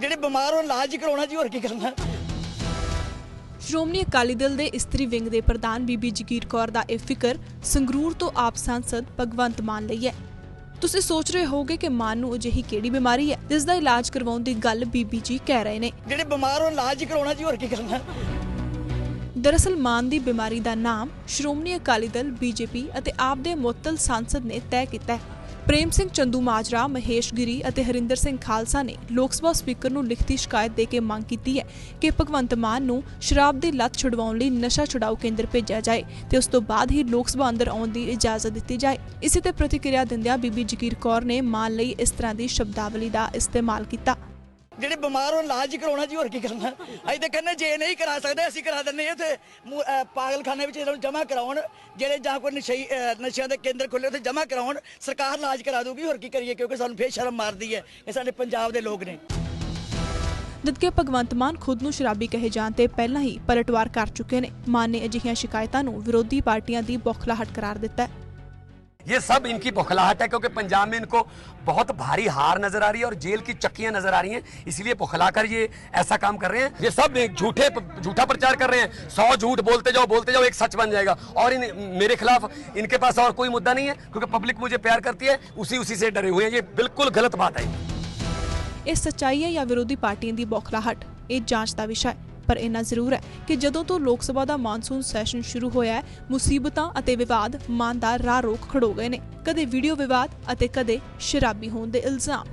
ਜਿਹੜੇ ਬਿਮਾਰ ਹੋ ਇਲਾਜ ਕਰਾਉਣਾ ਜੀ ਹੋਰ ਕੀ ਕਰਨਾ? ਸ਼੍ਰੋਮਣੀ ਅਕਾਲੀ ਦਲ ਦੇ ਇਸਤਰੀ ਵਿੰਗ ਦੇ ਪ੍ਰਧਾਨ ਬੀਬੀ ਜਗੀਰ ਕੌਰ ਦਾ ਇਹ ਫਿਕਰ ਸੰਗਰੂਰ ਤੋਂ ਆਪ ਸੰਸਦ ਭਗਵੰਤ ਮਾਨ ਲਈ ਹੈ। ਤੁਸੀਂ ਸੋਚ ਰਹੇ ਹੋਵੋਗੇ ਕਿ ਮਾਨ ਨੂੰ ਅਜਿਹੀ ਕਿਹੜੀ ਬਿਮਾਰੀ ਹੈ ਜਿਸ ਦਾ ਇਲਾਜ ਕਰਵਾਉਣ ਦੀ ਗੱਲ ਬੀਬੀ ਜੀ ਕਹਿ ਰਹੇ ਨੇ। ਜਿਹੜੇ ਬਿਮਾਰ ਹੋ ਇਲਾਜ ਕਰਾਉਣਾ ਜੀ ਹੋਰ ਕੀ ਕਰਨਾ? ਦਰਅਸਲ ਮਾਨ ਦੀ ਬਿਮਾਰੀ ਦਾ ਨਾਮ ਸ਼੍ਰੋਮਣੀ ਅਕਾਲੀ ਦਲ ਬੀਜੇਪੀ ਅਤੇ ਆਪ ਦੇ ਮੁਅੱਤਲ ਸੰਸਦ ਨੇ ਤੈਅ ਕੀਤਾ ਹੈ। ਪ੍ਰੇਮ ਸਿੰਘ ਚੰਦੂ ਮਾਜਰਾ, ਮਹੇਸ਼ ਗਿਰੀ ਅਤੇ ਹਰਿੰਦਰ ਸਿੰਘ ਖਾਲਸਾ ਨੇ ਲੋਕ ਸਭਾ ਸਪੀਕਰ ਨੂੰ ਲਿਖਤੀ ਸ਼ਿਕਾਇਤ ਦੇ ਕੇ ਮੰਗ ਕੀਤੀ ਹੈ ਕਿ ਭਗਵੰਤ ਮਾਨ ਨੂੰ ਸ਼ਰਾਬ ਦੀ ਲਤ ਛੁਡਵਾਉਣ ਲਈ ਨਸ਼ਾ ਛੁਡਾਓ ਕੇਂਦਰ ਭੇਜਿਆ ਜਾਏ ਤੇ ਉਸ ਤੋਂ ਬਾਅਦ ਹੀ ਲੋਕ ਸਭਾ ਅੰਦਰ ਆਉਣ ਦੀ ਇਜਾਜ਼ਤ ਦਿੱਤੀ ਜਾਏ। ਇਸੇ ਤੇ ਪ੍ਰਤੀਕਿਰਿਆ ਦਿੰਦਿਆਂ ਬੀਬੀ ਜਗੀਰ ਕੌਰ ਨੇ ਮਾਨ ਲਈ ਇਸ ਤਰ੍ਹਾਂ ਦੀ ਸ਼ਬਦਾਵਲੀ ਦਾ ਇਸਤੇਮਾਲ ਕੀਤਾ। ਜਿਹੜੇ ਬਿਮਾਰ ਹੋ, ਇਲਾਜ ਕਰਾਉਣਾ ਜੀ, ਹੋਰ ਕੀ ਕਰਨਾ? ਅਸੀਂ ਤਾਂ ਕਹਿੰਦੇ ਜੇ ਨਹੀਂ ਕਰਾ ਸਕਦੇ, ਅਸੀਂ ਕਰਾ ਦਿੰਦੇ ਹਾਂ ਪਾਗਲਖਾਨੇ ਵਿੱਚ ਇਹਨਾਂ ਨੂੰ ਜਮ੍ਹਾਂ ਕਰਾਉਣ, ਜਿਹੜੇ ਜਾਂ ਕੋਈ ਨਸ਼ਈ ਨਸ਼ਿਆਂ ਦੇ ਕੇਂਦਰ ਖੁੱਲੇ ਉੱਥੇ ਜਮ੍ਹਾਂ ਕਰਾਉਣ, ਸਰਕਾਰ ਇਲਾਜ ਕਰਾ ਦੂਗੀ ਹੋਰ ਕੀ ਕਰੀਏ? ਕਿਉਂਕਿ ਸਾਨੂੰ ਫੇਰ ਸ਼ਰਮ ਮਾਰਦੀ ਹੈ ਇਹ ਸਾਡੇ ਪੰਜਾਬ ਦੇ ਲੋਕ ਨੇ। ਜਦਕਿ ਭਗਵੰਤ ਮਾਨ ਖੁਦ ਨੂੰ ਸ਼ਰਾਬੀ ਕਹੇ ਜਾਣ ਤੇ ਪਹਿਲਾਂ ਹੀ ਪਲਟਵਾਰ ਕਰ ਚੁੱਕੇ ਨੇ, ਮਾਨ ਨੇ ਅਜਿਹੀਆਂ ਸ਼ਿਕਾਇਤਾਂ ਨੂੰ ਵਿਰੋਧੀ ਪਾਰਟੀਆਂ ਦੀ ਬੌਖਲਾਹਟ ਕਰਾਰ ਦਿੱਤਾ ਹੈ। ये सब इनकी बौखलाहट है क्योंकि पंजाब में इनको बहुत भारी हार नजर आ रही है और जेल की चक्कियां नजर आ रही हैं इसलिए बौखलाकर ये ऐसा काम कर रहे हैं ये सब एक झूठे झूठा प्रचार कर रहे हैं सौ झूठ बोलते जाओ बोलते जाओ एक सच बन जाएगा और इन मेरे खिलाफ इनके पास और कोई मुद्दा नहीं है क्योंकि पब्लिक मुझे प्यार करती है उसी उसी से डरे हुए हैं ये बिल्कुल गलत बात है ਇਹ ਸੱਚਾਈ ਹੈ ਜਾਂ ਵਿਰੋਧੀ ਪਾਰਟੀਆਂ ਦੀ ਬੌਖਲਾਹਟ ਇਹ ਜਾਂਚ ਦਾ ਵਿਸ਼ਾ ਹੈ ਪਰ ਇੰਨਾ ਜ਼ਰੂਰ ਹੈ ਕਿ ਜਦੋਂ ਤੋਂ ਲੋਕ ਸਭਾ ਦਾ ਮਾਨਸੂਨ ਸੈਸ਼ਨ ਸ਼ੁਰੂ ਹੋਇਆ ਹੈ, ਮੁਸੀਬਤਾਂ ਅਤੇ ਵਿਵਾਦ ਮਾਨ ਦਾ ਰਾਹ ਰੋਕ ਖੜੋ ਗਏ ਨੇ। ਕਦੇ ਵੀਡੀਓ ਵਿਵਾਦ ਅਤੇ ਕਦੇ ਸ਼ਰਾਬੀ ਹੋਣ ਦੇ ਇਲਜ਼ਾਮ।